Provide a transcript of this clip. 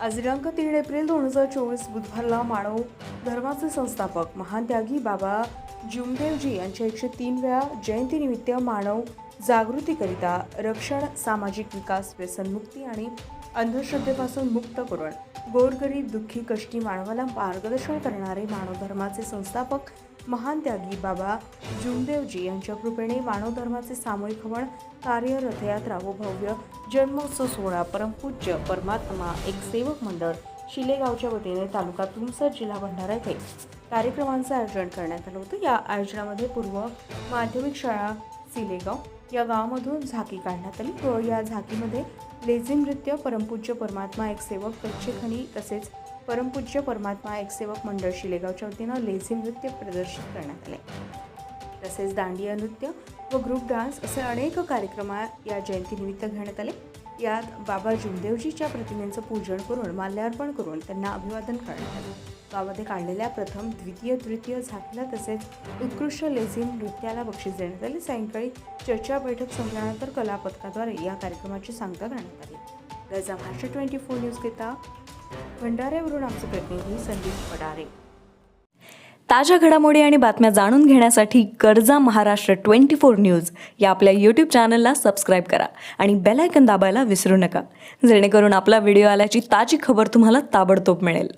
आज दिनांक तीन एप्रिल दोन हजार चोवीस बुधवारला मानव धर्माचे संस्थापक महान त्यागी बाबा जुमदेवजी यांच्या एकशे तीन वेळा जयंतीनिमित्त मानव जागृतीकरिता रक्षण सामाजिक विकास व्यसनमुक्ती आणि अंधश्रद्धेपासून मुक्त करून गोरगरीब दुःखी कष्टी मानवाला मार्गदर्शन करणारे मानव धर्माचे संस्थापक महान त्यागी बाबा जुमदेवजी यांच्या कृपेने मानव धर्माचे सामूहिक हवन कार्य रथयात्रा व भव्य जन्मोत्सव सोहळा परमपूज्य परमात्मा एक सेवक मंडळ शिलेगावच्या वतीने तालुका तुमसर जिल्हा भंडारा येथे कार्यक्रमांचं आयोजन करण्यात आलं होतं. या आयोजनामध्ये पूर्व माध्यमिक शाळा सिलेगाव या गावामधून झाकी काढण्यात आली व या झाकीमध्ये लेझिम नृत्य परमपूज्य परमात्मा एक सेवक कच्चे तसेच परमपूज्य परमात्मा एक सेवक मंडळ शिलेगावच्या वतीनं लेझी नृत्य प्रदर्शित करण्यात आले. तसेच दांडिया नृत्य व ग्रुप डान्स असे अनेक कार्यक्रम या जयंतीनिमित्त घेण्यात आले. यात बाबा जुमदेवजीच्या प्रतिमेचं पूजन करून माल्यार्पण करून त्यांना अभिवादन करण्यात आले. गावामध्ये काढलेल्या प्रथम द्वितीय तृतीय झाकीला तसेच उत्कृष्ट लेझिम नृत्याला बक्षीस देण्यात आले. सायंकाळी चर्चा बैठक संपल्यानंतर कला पथकाद्वारे या कार्यक्रमाची सांगता करण्यात आली. गजा महाराष्ट्र ट्वेंटी फोर न्यूजकरिता भंडाऱ्यावरून आमचे प्रतिनिधी संदीप पडारे. ताज्या घडामोडी आणि बातम्या जाणून घेण्यासाठी गरजा महाराष्ट्र ट्वेंटी फोर न्यूज या आपल्या यूट्यूब चॅनलला सबस्क्राईब करा आणि बेलायकन दाबायला विसरू नका. जेणेकरून आपला व्हिडिओ आल्याची ताजी खबर तुम्हाला ताबडतोब मिळेल.